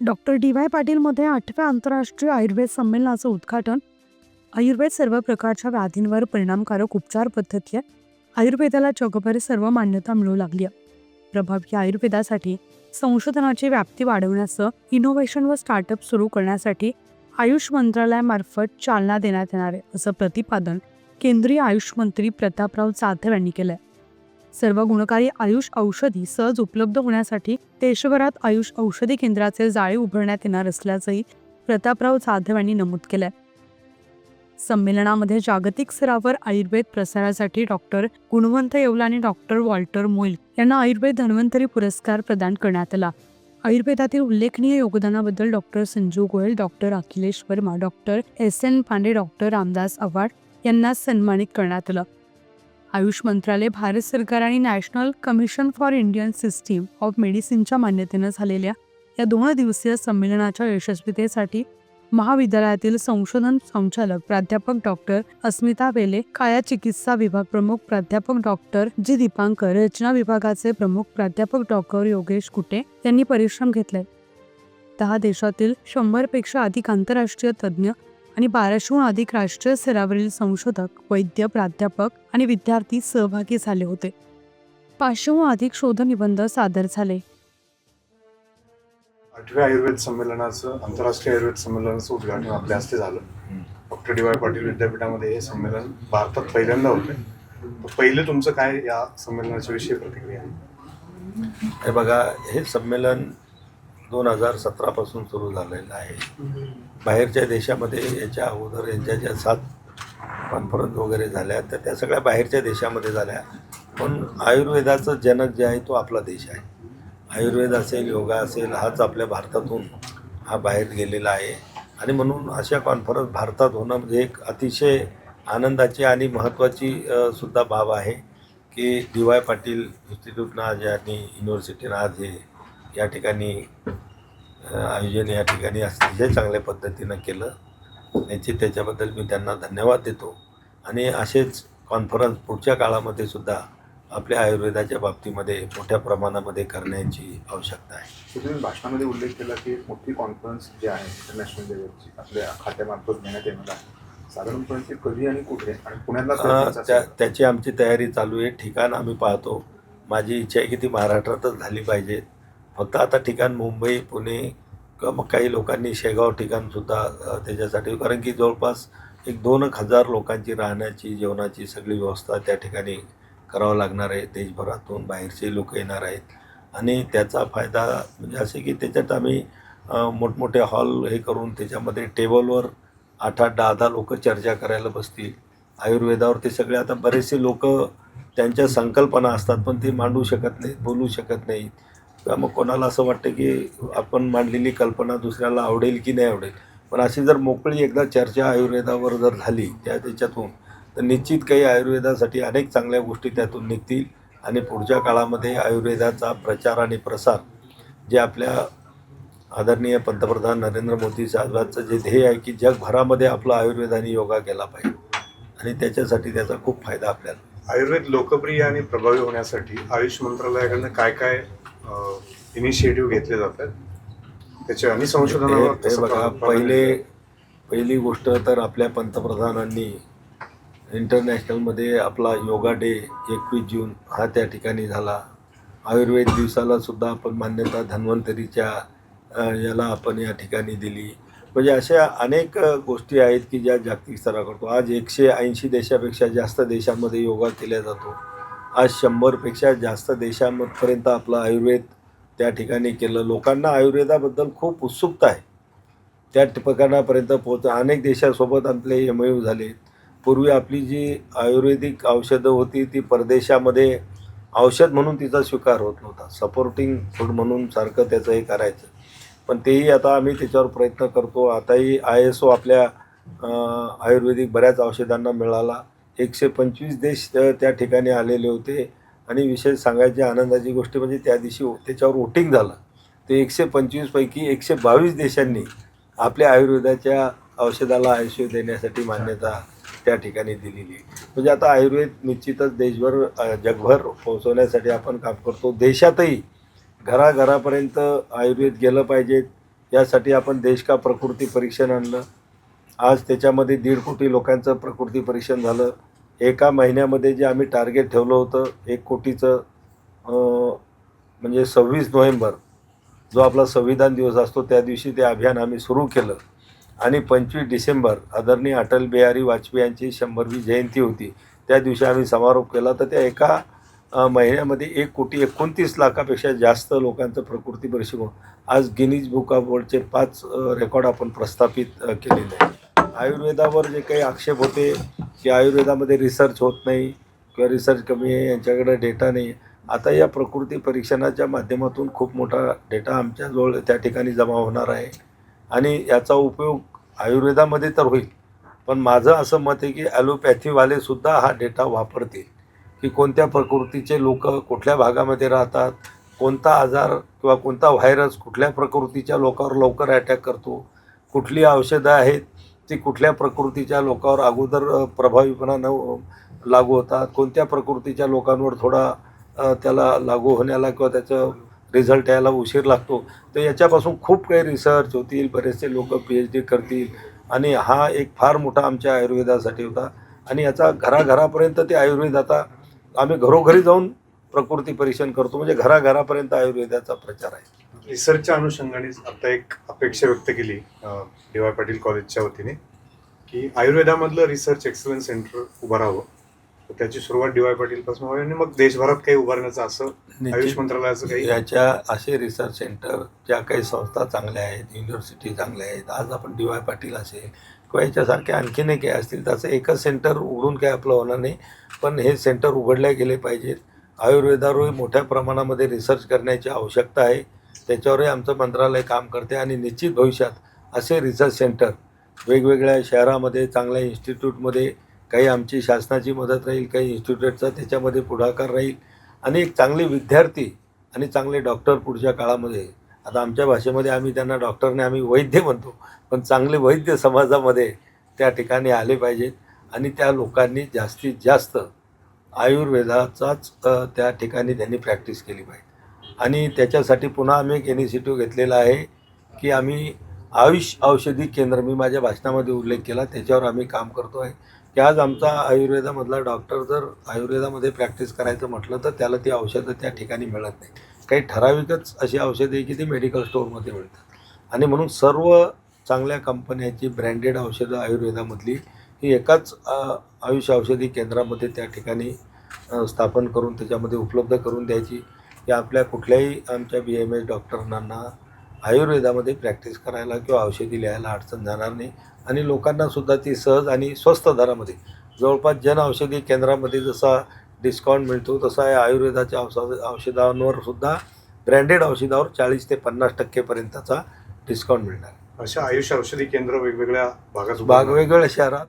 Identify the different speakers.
Speaker 1: Doctor D Y पाटीलमध्ये आठव्या आंतरराष्ट्रीय आयुर्वेद संमेलनाचं उद्घाटन. आयुर्वेद सर्व प्रकारच्या व्याधींवर परिणामकारक उपचार पद्धती आहे. आयुर्वेदाला जगभर सर्व मान्यता मिळू लागली आहे. प्रभावी आयुर्वेदासाठी संशोधनाची व्याप्ती वाढवण्याचं इनोव्हेशन व स्टार्टअप सुरू करण्यासाठी आयुष मंत्रालयामार्फत चालना देण्यात येणार आहे असं प्रतिपादन केंद्रीय आयुष मंत्री प्रतापराव जाधव यांनी केलं आहे सर्व गुणकारी आयुष औषधी सहज उपलब्ध होण्यासाठी देशभरात आयुष औषधी केंद्राचे जाळे उभारण्यात येणार असल्याचंही प्रतापराव जाधव यांनी नमूद केलंय. संमेलनामध्ये जागतिक स्तरावर आयुर्वेद प्रसारासाठी डॉक्टर गुणवंत येवला आणि डॉक्टर वॉल्टर मोईल यांना आयुर्वेद धन्वंतरी पुरस्कार प्रदान करण्यात आला. आयुर्वेदातील उल्लेखनीय योगदानाबद्दल doctor Sanju Goyal doctor Akhilesh Verma doctor S N Pandey doctor Ramdas Avhad यांना सन्मानित करण्यात आलं. आयुष मंत्रालय भारत सरकार आणि national commission for Indian system of मेडिसिनच्या मान्यतेनं झालेल्या या दोन दिवसीय संमेलनाच्या यशस्वीतेसाठी महाविद्यालयातील संशोधन संचालक प्राध्यापक डॉक्टर अस्मिता वेले काया चिकित्सा विभाग प्रमुख प्राध्यापक डॉक्टर जी. दीपांकर रचना विभागाचे प्रमुख प्राध्यापक डॉक्टर योगेश कुटे यांनी परिश्रम घेतले. दहा देशातील शंभरपेक्षा अधिक आंतरराष्ट्रीय तज्ज्ञ आणि बाराशेहून अधिक राष्ट्रीय स्तरावरील संशोधक वैद्य प्राध्यापक आणि विद्यार्थी सहभागी झाले होते. पाचशेहून अधिक शोधनिबंध सादर झाले.
Speaker 2: आठव्या आयुर्वेद संमेलनाचं आंतरराष्ट्रीय आयुर्वेद संमेलनाचं उद्घाटन आपल्या हस्ते झालं. डॉक्टर डी वाय पाटील विद्यापीठामध्ये हे संमेलन भारतात पहिल्यांदा होतं. तर पहिलं तुमचं काय या संमेलनाच्या विषयी प्रतिक्रिया? आहे
Speaker 3: हे बघा हे संमेलन दोन हजार सतरापासून सुरू झालेलं आहे. बाहेरच्या देशामध्ये याच्या अगोदर यांच्या ज्या सात कॉन्फरन्स वगैरे झाल्या तर त्या सगळ्या बाहेरच्या देशामध्ये झाल्या. पण आयुर्वेदाचं जनक जे आहे तो आपला देश आहे. आयुर्वेद असेल योगा असेल हाच आपल्या भारतातून हा बाहेर गेलेला आहे. आणि म्हणून अशा कॉन्फरन्स भारतात होणं म्हणजे एक अतिशय आनंदाची आणि महत्त्वाची सुद्धा बाब आहे की डी वाय पाटील इन्स्टिट्यूटनं आज आणि युनिव्हर्सिटीनं आज हे या ठिकाणी आयोजन या ठिकाणी अतिशय चांगल्या पद्धतीनं केलं याची त्याच्याबद्दल मी त्यांना धन्यवाद देतो. आणि असेच कॉन्फरन्स पुढच्या काळामध्ये सुद्धा आपल्या आयुर्वेदाच्या बाबतीमध्ये मोठ्या प्रमाणामध्ये करण्याची आवश्यकता आहे.
Speaker 2: तुम्ही भाषणामध्ये उल्लेख केला की एक मोठी कॉन्फरन्स जी आहे इंटरनॅशनल लेवलची आपल्या खात्यामार्फत घेण्यात येणार आहे. साधारणपणे ती कधी आणि कुठे आणि प्रयत्न
Speaker 3: त्या. त्याची आमची तयारी चालू आहे. ठिकाण आम्ही पाहतो. माझी इच्छा आहे की ती महाराष्ट्रातच झाली पाहिजे. फक्त आता ठिकाण मुंबई पुणे किंवा मग काही लोकांनी शेगाव ठिकाणसुद्धा त्याच्यासाठी. कारण की जवळपास एक दोन एक हजार लोकांची राहण्याची जेवणाची सगळी व्यवस्था त्या ठिकाणी करावं लागणार आहे. देशभरातून बाहेरचे लोक येणार आहेत. आणि त्याचा फायदा म्हणजे असे की त्याच्यात आम्ही मोठमोठे हॉल हे करून त्याच्यामध्ये टेबलवर आठ आठ दहा दहा लोक चर्चा करायला बसतील. आयुर्वेदावर ते सगळे आता बरेचसे लोक त्यांच्या संकल्पना असतात पण ते मांडू शकत नाहीत बोलू शकत नाहीत. किंवा मग कोणाला असं वाटतं की आपण मांडलेली कल्पना दुसऱ्याला आवडेल की नाही आवडेल? पण अशी जर मोकळी एकदा चर्चा आयुर्वेदावर जर झाली त्या त्याच्यातून तर निश्चित काही आयुर्वेदासाठी अनेक चांगल्या गोष्टी त्यातून निघतील. आणि पुढच्या काळामध्ये आयुर्वेदाचा प्रचार आणि प्रसार जे आपल्या आदरणीय पंतप्रधान नरेंद्र मोदी साहेबांचं जे ध्येय आहे की जगभरामध्ये आपला आयुर्वेद आणि योगा केला पाहिजे. आणि त्याच्यासाठी त्याचा खूप फायदा आपल्याला.
Speaker 2: आयुर्वेद लोकप्रिय आणि प्रभावी होण्यासाठी आयुष मंत्रालयाकडनं काय काय इनिशिएटिव्ह घेतले जातात. त्याचे आणि संशोधनावर
Speaker 3: हे- हे
Speaker 2: कसं
Speaker 3: बघा पहिले? पहिली गोष्ट तर आपल्या पंतप्रधानांनी इंटरनॅशनलमध्ये आपला योगा डे एकवीस जून हा त्या ठिकाणी झाला. आयुर्वेद दिवसाला सुद्धा आपण मान्यता धन्वंतरीच्या याला आपण या ठिकाणी दिली. म्हणजे अशा अनेक गोष्टी आहेत की ज्या जागतिक स्तरावर करतो. आज एकशे ऐंशी देशापेक्षा जास्त देशांमध्ये योगा केला जातो. आज शंभरपेक्षा जास्त देशांपर्यंत आपलं आयुर्वेद त्या ठिकाणी केलं. लोकांना आयुर्वेदाबद्दल खूप उत्सुकता आहे. त्या प्रकरणापर्यंत पोहोच अनेक देशासोबत आपले एम यू झाले. पूर्वी आपली जी आयुर्वेदिक औषधं होती ती परदेशामध्ये औषध म्हणून तिचा स्वीकार होत नव्हता. सपोर्टिंग फूड म्हणून सारखं त्याचं हे करायचं. पण तेही आता आम्ही त्याच्यावर प्रयत्न करतो. आताही आय एस ओ आपल्या आयुर्वेदिक बऱ्याच औषधांना मिळाला. एकशे पंचवीस देश त्या ठिकाणी आलेले होते. आणि विशेष सांगायची आनंदाची गोष्ट म्हणजे त्या दिवशी त्याच्यावर वोटिंग झालं. ते एकशे पंचवीसपैकी एकशे बावीस देशांनी आपल्या आयुर्वेदाच्या औषधाला आयुष्य देण्यासाठी मान्यता त्या ठिकाणी दिलेली आहे. म्हणजे आता आयुर्वेद निश्चितच देशभर जगभर पोहोचवण्यासाठी आपण काम करतो. देशातही घराघरापर्यंत आयुर्वेद गेलं पाहिजे. यासाठी आपण देश का प्रकृती परीक्षण आणलं. आज त्याच्यामध्ये दीड कोटी लोकांचं प्रकृती परीक्षण झालं. एका महिन्यामध्ये जे आम्ही टार्गेट ठेवलं होतं एक कोटीचं म्हणजे सव्वीस नोव्हेंबर जो आपला संविधान दिवस असतो त्या दिवशी ते अभियान आम्ही सुरू केलं. आणि पंचवीस डिसेंबर आदरणीय अटल बिहारी वाजपेयी यांची शंभरवी जयंती होती. त्या दिवशी आम्ही समारोप केला. तर त्या एका महिन्यामध्ये एक कोटी एकोणतीस लाखापेक्षा जास्त लोकांचं प्रकृती परिषद आज गिनीज बुक ऑफ वर्ल्डचे पाच रेकॉर्ड आपण प्रस्थापित केलेले आहे आयुर्वेदावर जे काही आक्षेप होते की आयुर्वेदामध्ये रिसर्च होत नाही किंवा रिसर्च कमी आहे यांच्याकडे डेटा नाही आता या प्रकृती परीक्षणाच्या माध्यमातून खूप मोठा डेटा आमच्याजवळ त्या ठिकाणी जमा होणार आहे. आणि याचा उपयोग आयुर्वेदामध्ये तर होईल. पण माझं असं मत आहे की ॲलोपॅथीवालेसुद्धा हा डेटा वापरतील. की कोणत्या प्रकृतीचे लोक कुठल्या भागामध्ये राहतात कोणता आजार किंवा कोणता व्हायरस कुठल्या प्रकृतीच्या लोकांवर लवकर अटॅक करतो कुठली औषधं आहेत ती कुठल्या प्रकृतीच्या लोकांवर अगोदर प्रभावीपणा न लागू होतात कोणत्या प्रकृतीच्या लोकांवर थोडा त्याला लागू होण्याला किंवा त्याचं रिझल्ट यायला उशीर लागतो. तर याच्यापासून खूप काही रिसर्च होतील बरेचसे लोक पी एच डी करतील आणि हा एक फार मोठा आमच्या आयुर्वेदासाठी होता आणि याचा घराघरापर्यंत ते आयुर्वेद आता आम्ही घरोघरी जाऊन प्रकृती परीक्षण करतो. म्हणजे घराघरापर्यंत आयुर्वेदाचा प्रचार आहे.
Speaker 2: रिसर्चच्या अनुषंगाने आता एक अपेक्षा व्यक्त केली डी वाय पाटील कॉलेजच्या वतीने की आयुर्वेदामधलं रिसर्च एक्सलन्स सेंटर उभं राहावं. तर त्याची सुरुवात डी वाय पाटील पासून व्हावी आणि मग देशभरात काही उभारण्याचं असं आयुष मंत्रालयाचं काही
Speaker 3: याच्या असे रिसर्च सेंटर ज्या काही संस्था चांगल्या आहेत युनिव्हर्सिटी चांगल्या आहेत आज आपण डी वाय पाटील असेल किंवा याच्यासारखे आणखीनही काही असतील तसं एकच सेंटर उघडून काय आपलं होणार नाही. पण हे सेंटर उघडले गेले पाहिजेत. आयुर्वेदावरही मोठ्या प्रमाणामध्ये रिसर्च करण्याची आवश्यकता आहे. त्याच्यावरही आमचं मंत्रालय काम करते आणि निश्चित भविष्यात असे रिसर्च सेंटर वेगवेगळ्या शहरामध्ये चांगल्या इन्स्टिट्यूटमध्ये काही आमची शासनाची मदत राहील काही इन्स्टिट्यूटचा त्याच्यामध्ये पुढाकार राहील. आणि एक चांगले विद्यार्थी आणि चांगले डॉक्टर पुढच्या काळामध्ये. आता आमच्या भाषेमध्ये आम्ही त्यांना डॉक्टरने आम्ही वैद्य म्हणतो पण चांगले वैद्य समाजामध्ये त्या ठिकाणी आले पाहिजेत. आणि त्या लोकांनी जास्तीत जास्त आयुर्वेदाचाच त्या ठिकाणी त्यांनी प्रॅक्टिस केली पाहिजे. आणि त्याच्यासाठी पुन्हा आम्ही एक इनिशिएटिव्ह घेतलेला आहे की आम्ही आयुष औषधी केंद्र मी माझ्या भाषणामध्ये उल्लेख केला त्याच्यावर आम्ही काम करतो आहे की आज आमचा आयुर्वेदामधला डॉक्टर जर आयुर्वेदामध्ये प्रॅक्टिस करायचं म्हटलं तर त्याला ती औषधं त्या ठिकाणी मिळत नाही काही ठराविकच अशी औषधं आहे की ती मेडिकल स्टोअरमध्ये मिळतात. आणि म्हणून सर्व चांगल्या कंपन्यांची ब्रँडेड औषधं आयुर्वेदामधली ही एकाच आयुष औषधी केंद्रामध्ये त्या ठिकाणी स्थापन करून त्याच्यामध्ये उपलब्ध करून द्यायची. की आपल्या कुठल्याही आमच्या बी एम एस डॉक्टरांना आयुर्वेदामध्ये प्रॅक्टिस करायला किंवा औषधी लिहायला अडचण जाणार नाही आणि लोकांनासुद्धा ती सहज आणि स्वस्त दरामध्ये जवळपास जन औषधी केंद्रामध्ये जसा डिस्काउंट मिळतो तसा या आयुर्वेदाच्या औषध औषधांवर सुद्धा ब्रँडेड औषधावर चाळीस ते पन्नास टक्केपर्यंतचा डिस्काउंट मिळणार
Speaker 2: अशा आयुष औषधी केंद्र वेगवेगळ्या भागात.
Speaker 3: बाग वेगवेगळ्या शहरात